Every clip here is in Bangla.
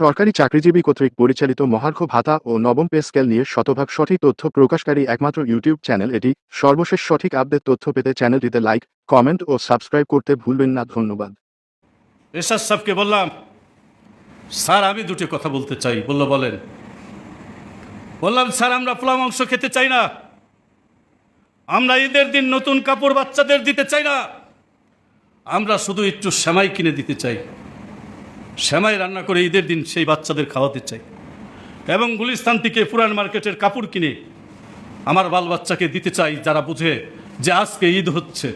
সরকারি চাকরিজীবী কর্তৃক পরিচালিত মহার্ঘ ভাতা ও নবম পে স্কেল নিয়ে শতভাগ সঠিক তথ্য প্রকাশকারী একমাত্র ইউটিউব চ্যানেল এটি। সর্বশেষ সঠিক আপডেট তথ্য পেতে চ্যানেলটিতে লাইক, কমেন্ট ও সাবস্ক্রাইব করতে ভুলবেন না। ধন্যবাদ। এরশাদ সাহেবকে বললাম, স্যার, আমি দুটি কথা বলতে চাই। বলল, বলেন। বললাম, স্যার, আমরা পোলা মাংস খেতে চাই না। আমরা ঈদের দিন নতুন কাপড় বাচ্চাদের দিতে চাই না। আমরা শুধু একটু সেমাই কিনে দিতে চাই। সেমাই রান্না করে ঈদের দিন সেই বাচ্চাদের খাওয়াতে চাই। এবং গুলিস্তান থেকে পুরান মার্কেটের কাপড় কিনে আমার বাল বাচ্চাকে দিতে চাই যারা বুঝে যে আজকে ঈদ হচ্ছে।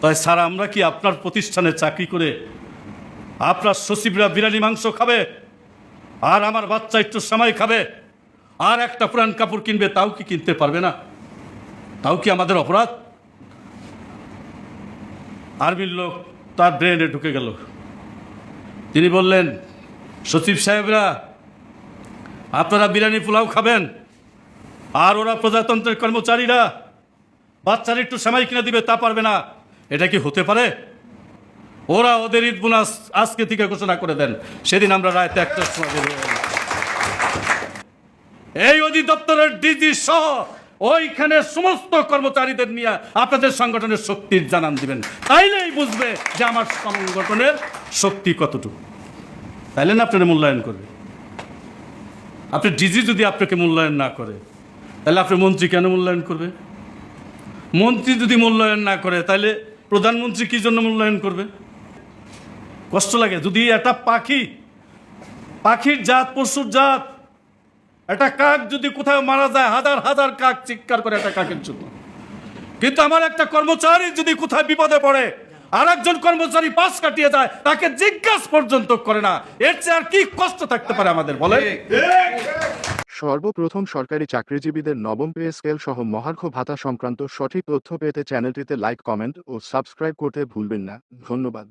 তাই স্যার, আমরা কি আপনার প্রতিষ্ঠানে চাকরি করে আপনার সচিবরা বিরিয়ানি, মাংস খাবে? আর আমার বাচ্চা একটু সময় খাবে? আর একটা পুরান কাপড় কিনবে, তাও কি কিনতে পারবে না? তাও কি আমাদের অপরাধ? আর্মির লোক তার ব্রেনে ঢুকে গেল। তিনি বললেন, সচিব সাহেবরা, আপনারা বিরিয়ানি পোলাও খাবেন, আর ওরা প্রজাতন্ত্রের কর্মচারীরা, বাচ্চারা একটু সময় কিনে দিবে, তা পারবে না। এটা কি হতে পারে? ওরা ওদের ঈদ বোনাস আজকে থেকে ঘোষণা করে দেন। সেদিন আমরা রায় একটার সময় এই অধিদপ্তরের ডিজি সহ ওইখানে সমস্ত কর্মচারীদের নিয়ে আপনাদের সংগঠনের শক্তির জানান দিবেন। তাইলেই বুঝবে যে আমার সংগঠনের শক্তি কতটুকু? তাইলে না আপনারা মূল্যায়ন করবে আপনি ডিজি যদি আপনাকে মূল্যায়ন না করে তাহলে আপনি মন্ত্রী কেন মূল্যায়ন করবে মন্ত্রী যদি মূল্যায়ন না করে তাহলে প্রধানমন্ত্রী কি জন্য মূল্যায়ন করবে কষ্ট লাগে, যদি একটা পাখি, পাখির জাত, পশুর জাত, একটা কাক যদি কোথাও মারা যায়, হাজার হাজার কাক চিৎকার করে একটা কাকের জন্য। কিন্তু আমার একটা কর্মচারী যদি কোথায় বিপদে পড়ে আর একজন কর্মচারী পাশ কাটিয়ে যায়, তাকে জিজ্ঞাসা পর্যন্ত করে না। এর চেয়ে আর কি কষ্ট থাকতে পারে আমাদের বলে সর্বপ্রথম সরকারি চাকরিজীবীদের নবম পে স্কেল সহ মহার্ঘ ভাতা সংক্রান্ত সঠিক তথ্য পেতে চ্যানেলটিতে লাইক, কমেন্ট ও সাবস্ক্রাইব করতে ভুলবেন না। ধন্যবাদ।